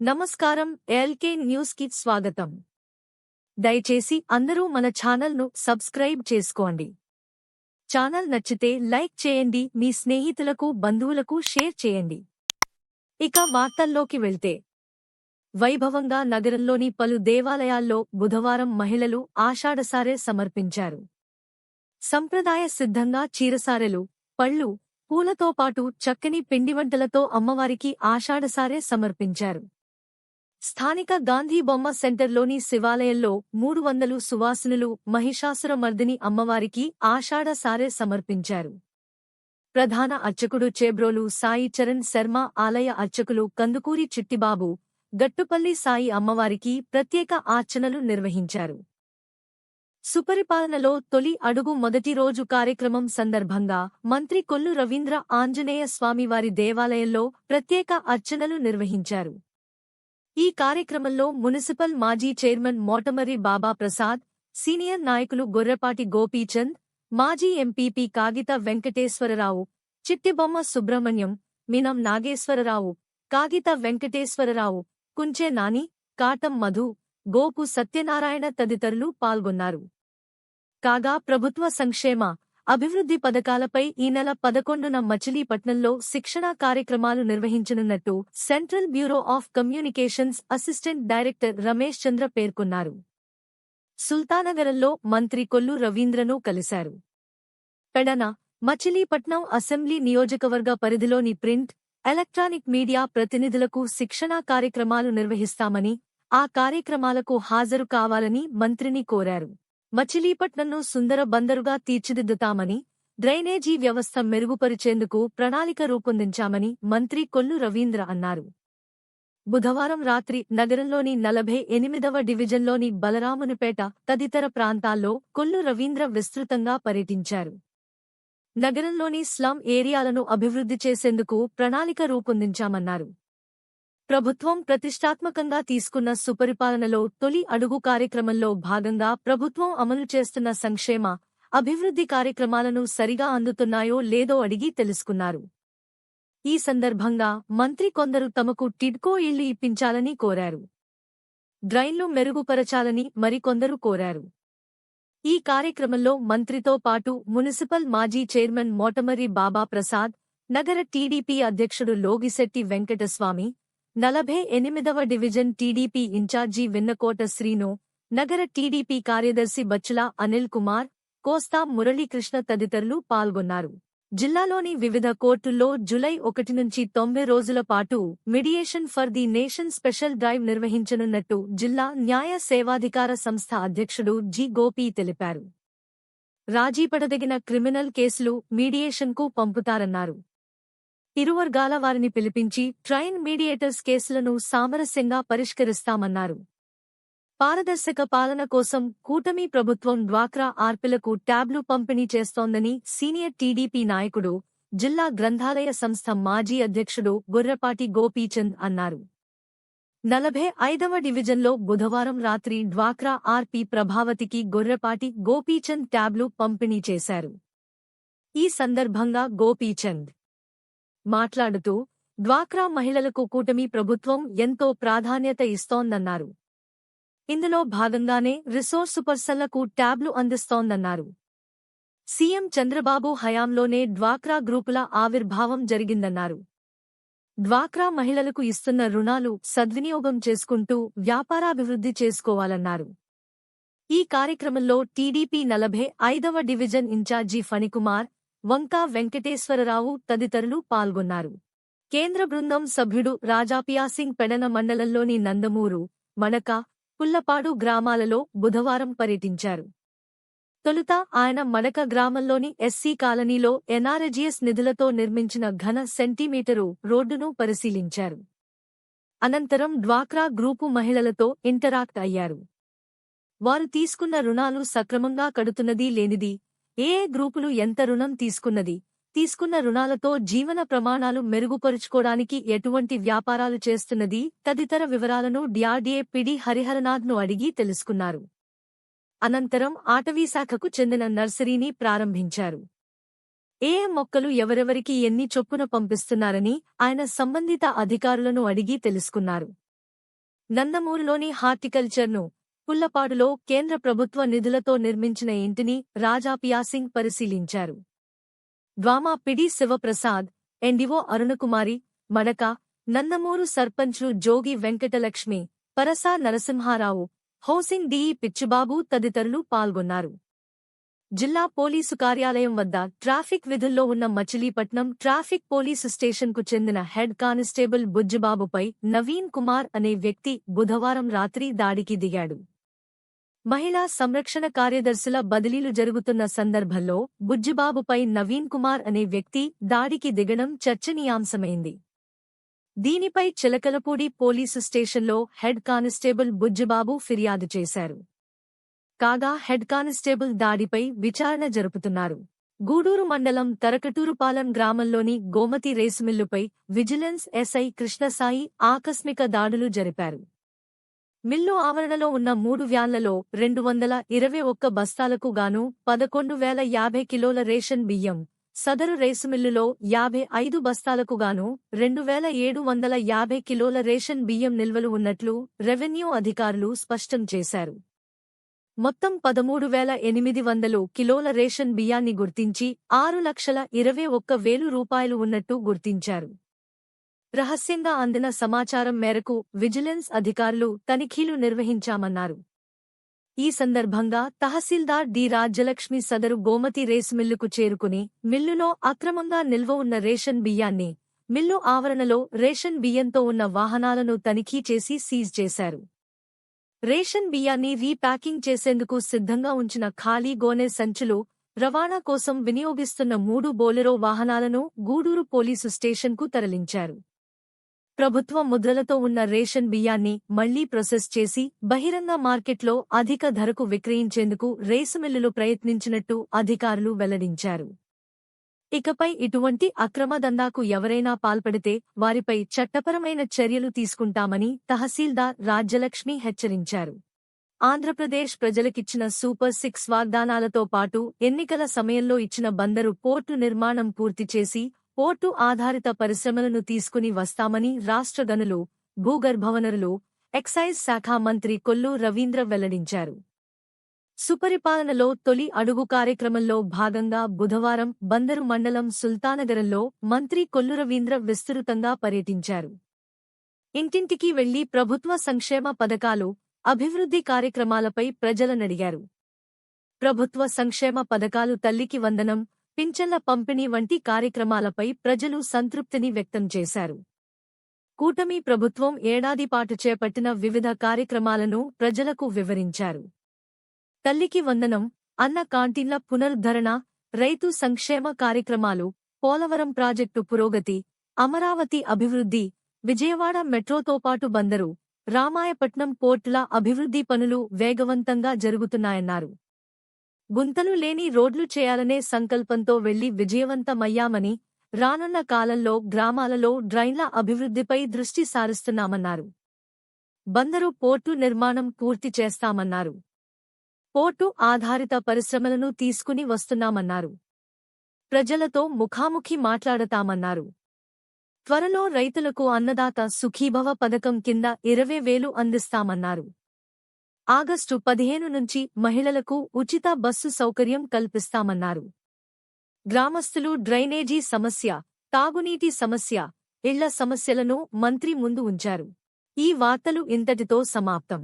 నమస్కారం ఎల్కే న్యూస్కి స్వాగతం. దయచేసి అందరూ మన ఛానల్ను సబ్స్క్రైబ్ చేసుకోండి. ఛానల్ నచ్చితే లైక్ చేయండి మీ స్నేహితులకు బంధువులకు షేర్ చేయండి. ఇక వార్తల్లోకి వెళ్తే. వైభవంగా నగరంలోని పలు దేవాలయాల్లో బుధవారం మహిళలు ఆషాఢసారే సమర్పించారు. సంప్రదాయ సిద్ధంగా చీరసారెలు పళ్ళు పూలతో పాటు చక్కని పిండివంటలతో అమ్మవారికి ఆషాఢసారే సమర్పించారు. స్థానిక గాంధీ బొమ్మ సెంటర్లోని శివాలయంలో మూడు వందలు సువాసినులు మహిషాసురమర్దిని అమ్మవారికి ఆషాఢ సారే సమర్పించారు. ప్రధాన అర్చకుడు చేబ్రోలు సాయి చరణ్ శర్మ ఆలయ అర్చకులు కందుకూరి చిట్టిబాబు గట్టుపల్లి సాయి అమ్మవారికి ప్రత్యేక ఆర్చనలు నిర్వహించారు. సుపరిపాలనలో తొలి అడుగు మొదటి రోజు కార్యక్రమం సందర్భంగా మంత్రి కొల్లు రవీంద్ర ఆంజనేయ స్వామివారి దేవాలయంలో ప్రత్యేక అర్చనలు నిర్వహించారు. ఈ కార్యక్రమంలో మున్సిపల్ మాజీ చైర్మన్ మోటమరి బాబా ప్రసాద్ సీనియర్ నాయకులు గొర్రపాటి గోపీచంద్ మాజీ ఎంపీపీ కాగిత వెంకటేశ్వరరావు చిట్టిబొమ్మ సుబ్రహ్మణ్యం మినం నాగేశ్వరరావు కాగిత వెంకటేశ్వరరావు కుంచే నాని కాటం మధు గోపు సత్యనారాయణ తదితరులు పాల్గొన్నారు. కాగా ప్రభుత్వ సంక్షేమ అభివృద్ధి పథకాలపై ఈ నెల పదకొండున మచిలీపట్నంలో శిక్షణా కార్యక్రమాలు నిర్వహించనున్నట్టు central bureau of communications assistant director Ramesh Chandra పేర్కొన్నారు. సుల్తానగరంలో మంత్రి కొల్లు రవీంద్రను కలిశారు. పెడన మచిలీపట్నం అసెంబ్లీ నియోజకవర్గ పరిధిలోని ప్రింట్ ఎలక్ట్రానిక్ మీడియా ప్రతినిధులకు శిక్షణా కార్యక్రమాలు నిర్వహిస్తామని ఆ కార్యక్రమాలకు హాజరు కావాలని మంత్రిని కోరారు. మచిలీపట్నంను సుందర బందరుగా తీర్చిదిద్దుతామని డ్రైనేజీ వ్యవస్థ మెరుగుపరిచేందుకు ప్రణాళిక రూపొందించామని మంత్రి కొల్లు రవీంద్ర అన్నారు. బుధవారం రాత్రి నగరంలోని నలభై ఎనిమిదవ డివిజన్లోని బలరామునిపేట తదితర ప్రాంతాల్లో కొల్లు రవీంద్ర విస్తృతంగా పర్యటించారు. నగరంలోని స్లమ్ ఏరియాలను అభివృద్ధి చేసేందుకు ప్రణాళిక రూపొందించామన్నారు. ప్రభుత్వం ప్రతిష్టాత్మకంగా తీసుకున్న సుపరిపాలనలో తొలి అడుగు కార్యక్రమంలో భాగంగా ప్రభుత్వం అమలు చేస్తున్న సంక్షేమ అభివృద్ధి కార్యక్రమాలను సరిగా అందుతున్నాయో లేదో అడిగి తెలుసుకున్నారు. ఈ సందర్భంగా మంత్రి కొందరు తమకు టిడ్కో ఇళ్ళు ఇప్పించాలని కోరారు. డ్రైన్లు మెరుగుపరచాలని మరికొందరు కోరారు. ఈ కార్యక్రమంలో మంత్రితో పాటు మున్సిపల్ మాజీ చైర్మన్ మోటమరి బాబా ప్రసాద్ నగర టీడీపీ అధ్యక్షుడు లోగిశెట్టి వెంకటస్వామి నలభై ఎనిమిదవ division TDP incharge Vinnakota Srinu నగర టీడీపీ కార్యదర్శి బచ్చుల అనిల్ కుమార్ కోస్తా మురళీకృష్ణ తదితరులు పాల్గొన్నారు. జిల్లాలోని వివిధ కోర్టుల్లో జులై ఒకటి నుంచి తొంభై రోజుల పాటు mediation for the nation special drive నిర్వహించనున్నట్టు జిల్లా న్యాయ సేవాధికార సంస్థ అధ్యక్షుడు జి గోపి తెలిపారు. రాజీపడదగిన క్రిమినల్ కేసులు మీడియేషన్కు పంపుతారన్నారు. ఇరువర్గాల వారిని పిలిపించి ట్రైన్ మీడియేటర్స్ కేసులను సామరస్యంగా పరిష్కరిస్తామన్నారు. పారదర్శక పాలన కోసం కూటమి ప్రభుత్వం డ్వాక్రా ఆర్పిలకు ట్యాబ్లు పంపిణీ చేస్తోందని సీనియర్ టీడీపీ నాయకుడు జిల్లా గ్రంథాలయ సంస్థ మాజీ అధ్యక్షుడు గొర్రపాటి గోపీచంద్ అన్నారు. నలభై ఐదవ డివిజన్లో బుధవారం రాత్రి డ్వాక్రా ఆర్పి ప్రభావతికి గొర్రపాటి గోపీచంద్ ట్యాబ్లు పంపిణీ చేశారు. ఈ సందర్భంగా గోపీచంద్ మాట్లాడుతూ డ్వాక్రా మహిళలకు కూటమి ప్రభుత్వం ఎంతో ప్రాధాన్యత ఇస్తోందన్నారు. ఇందులో భాగంగానే రిసోర్సు పర్సన్లకు ట్యాబ్లు అందిస్తోందన్నారు. సీఎం చంద్రబాబు హయాంలోనే డ్వాక్రా గ్రూపుల ఆవిర్భావం జరిగిందన్నారు. డ్వాక్రా మహిళలకు ఇస్తున్న రుణాలు సద్వినియోగం చేసుకుంటూ వ్యాపారాభివృద్ధి చేసుకోవాలన్నారు. ఈ కార్యక్రమంలో టీడీపీ నలభై ఐదవ డివిజన్ ఇన్ఛార్జి ఫణికుమార్ వంకా వెంకటేశ్వరరావు తదితరులు పాల్గొన్నారు. కేంద్ర బృందం సభ్యుడు రాజాపియాసింగ్ పెడన మండలంలోని నందమూరు మణక పుల్లపాడు గ్రామాలలో బుధవారం పర్యటించారు. తొలుత ఆయన మడక గ్రామంలోని ఎస్సీ కాలనీలో ఎన్ఆర్జిఎస్ నిధులతో నిర్మించిన ఘన సెంటీమీటరు రోడ్డును పరిశీలించారు. అనంతరం డ్వాక్రా గ్రూపు మహిళలతో ఇంటరాక్ట్ అయ్యారు. వారు తీసుకున్న రుణాలు సక్రమంగా కడుతున్నదీ లేనిది ఏ గ్రూపులు ఎంత రుణం తీసుకున్నది? తీసుకున్న రుణాలతో జీవన ప్రమాణాలు మెరుగుపరుచుకోవడానికి ఎటువంటి వ్యాపారాలు చేస్తున్నది? తదితర వివరాలను డిఆర్డీఏ పిడి హరిహరనాథ్ను అడిగి తెలుసుకున్నారు. అనంతరం ఆటవీశాఖకు చెందిన నర్సరీని ప్రారంభించారు. ఏ మొక్కలు ఎవరెవరికి ఎన్ని చొప్పున పంపిస్తున్నారని ఆయన సంబంధిత అధికారులను అడిగి తెలుసుకున్నారు. నందమూరులోని హార్టికల్చర్ను పుల్లపాడులో కేంద్ర ప్రభుత్వ నిధులతో నిర్మించిన ఇంటిని రాజాపియాసింగ్ పరిశీలించారు. ద్వామా పిడి శివప్రసాద్ ఎండివో అరుణకుమారి మడక నందమూరు సర్పంచ్లు జోగి వెంకటలక్ష్మి పరసా నరసింహారావు హౌసింగ్ డిఈ పిచ్చుబాబు తదితరులు పాల్గొన్నారు. జిల్లా పోలీసు కార్యాలయం వద్ద ట్రాఫిక్ విధుల్లో ఉన్న మచిలీపట్నం ట్రాఫిక్ పోలీసు స్టేషన్కు చెందిన హెడ్ కానిస్టేబుల్ బుజ్జిబాబుపై నవీన్ కుమార్ అనే వ్యక్తి బుధవారం రాత్రి దాడికి దిగాడు. మహిళా సంరక్షణ కార్యదర్శుల బదిలీలు జరుగుతున్న సందర్భంలో బుజ్జిబాబుపై నవీన్ కుమార్ అనే వ్యక్తి దాడికి దిగడం చర్చనీయాంశమైంది. దీనిపై చిలకలపూడి పోలీసు స్టేషన్లో హెడ్ కానిస్టేబుల్ బుజ్జిబాబు ఫిర్యాదు చేశారు. కాగా హెడ్ కానిస్టేబుల్ దాడిపై విచారణ జరుపుతున్నారు. గూడూరు మండలం తరకటూరుపాలెం గ్రామంలోని గోమతి రేసుమిల్లుపై విజిలెన్స్ ఎస్ఐ కృష్ణసాయి ఆకస్మిక దాడులు జరిపారు. మిల్లు ఆవరణలో ఉన్న మూడు వ్యాన్లలో రెండు వందల ఇరవై ఒక్క బస్తాలకు గాను పదకొండు వేల యాభై కిలోల రేషన్ బియ్యం సదరు రేసు మిల్లులో యాభై ఐదు బస్తాలకు గాను రెండు వేల ఏడు వందల యాభై కిలోల రేషన్ బియ్యం నిల్వలు ఉన్నట్లు రెవెన్యూ అధికారులు స్పష్టం చేశారు. మొత్తం పదమూడు వేల ఎనిమిది వందలు కిలోల రేషన్ బియ్యాన్ని గుర్తించి ఆరు లక్షల ఇరవై ఒక్క వేలు రూపాయలు ఉన్నట్టు గుర్తించారు. రహస్యంగా అందిన సమాచారం మేరకు విజిలెన్స్ అధికారులు తనిఖీలు నిర్వహించామన్నారు. ఈ సందర్భంగా తహసీల్దార్ డి రాజ్యలక్ష్మి సదరు గోమతి రేసు మిల్లుకు చేరుకుని మిల్లులో అక్రమంగా నిల్వ ఉన్న రేషన్ బియ్యాన్ని మిల్లు ఆవరణలో రేషన్ బియ్యంతో ఉన్న వాహనాలను తనిఖీ చేసి సీజ్ చేశారు. రేషన్ బియ్యాన్ని రీప్యాకింగ్ చేసేందుకు సిద్ధంగా ఉంచిన ఖాళీ గోనె సంచులు రవాణా కోసం వినియోగిస్తున్న మూడు బోలెరో వాహనాలను గూడూరు పోలీసు స్టేషన్కు తరలించారు. ప్రభుత్వ ముద్రలతో ఉన్న రేషన్ బియ్యాన్ని మళ్ళీ ప్రొసెస్ చేసి బహిరంగ మార్కెట్లో అధిక ధరకు విక్రయించేందుకు రేసు మిల్లులు ప్రయత్నించినట్టు అధికారులు వెల్లడించారు. ఇకపై ఇటువంటి అక్రమ దందాకు ఎవరైనా పాల్పడితే వారిపై చట్టపరమైన చర్యలు తీసుకుంటామని తహసీల్దార్ రాజ్యలక్ష్మి హెచ్చరించారు. ఆంధ్రప్రదేశ్ ప్రజలకిచ్చిన సూపర్ సిక్స్ వాగ్దానాలతో పాటు ఎన్నికల సమయంలో ఇచ్చిన బందరు పోర్టు నిర్మాణం పూర్తి చేసి పోర్టు ఆధారిత పరిశ్రమలను తీసుకుని వస్తామని రాష్ట్ర గనులు భూగర్భవనరులు ఎక్సైజ్ శాఖ మంత్రి కొల్లు రవీంద్ర వెల్లడించారు. సుపరిపాలనలో తొలి అడుగు కార్యక్రమంలో భాగంగా బుధవారం బందరు మండలం సుల్తానగరంలో మంత్రి కొల్లు రవీంద్ర విస్తృతంగా పర్యటించారు. ఇంటింటికి వెళ్ళి ప్రభుత్వ సంక్షేమ పథకాలు అభివృద్ధి కార్యక్రమాలపై ప్రజలనడిగారు ప్రభుత్వ సంక్షేమ పథకాలు తల్లికి వందనం పింఛన్ల పంపిణీ వంటి కార్యక్రమాలపై ప్రజలు సంతృప్తిని వ్యక్తం చేశారు. కూటమి ప్రభుత్వం ఏడాది పాటు చేపట్టిన వివిధ కార్యక్రమాలను ప్రజలకు వివరించారు. తల్లికి వందనం అన్న కాంటీన్ల పునరుద్ధరణ రైతు సంక్షేమ కార్యక్రమాలు పోలవరం ప్రాజెక్టు పురోగతి అమరావతి అభివృద్ధి విజయవాడ మెట్రోతో పాటు బందరు రామాయపట్నం పోర్టుల అభివృద్ధి పనులు వేగవంతంగా జరుగుతున్నాయన్నారు. గుంతలు లేని రోడ్లు చేయాలనే సంకల్పంతో వెళ్ళి విజయవంతమయ్యామని రానున్న కాలంలో గ్రామాలలో డ్రైన్ల అభివృద్ధిపై దృష్టి సారిస్తున్నామన్నారు. బందరు పోర్టు నిర్మాణం పూర్తి చేస్తామన్నారు. పోర్టు ఆధారిత పరిశ్రమలను తీసుకుని వస్తున్నామన్నారు. ప్రజలతో ముఖాముఖి మాట్లాడతామన్నారు. త్వరలో రైతులకు అన్నదాత సుఖీభవ పథకం కింద ఇరవై వేలు అందిస్తామన్నారు. ఆగస్టు పదిహేను నుంచి మహిళలకు ఉచిత బస్సు సౌకర్యం కల్పిస్తామన్నారు. గ్రామస్తులు డ్రైనేజీ సమస్య తాగునీటి సమస్య ఇళ్ళ సమస్యలను మంత్రి ముందు ఉంచారు. ఈ వార్తలు ఇంతటితో సమాప్తం.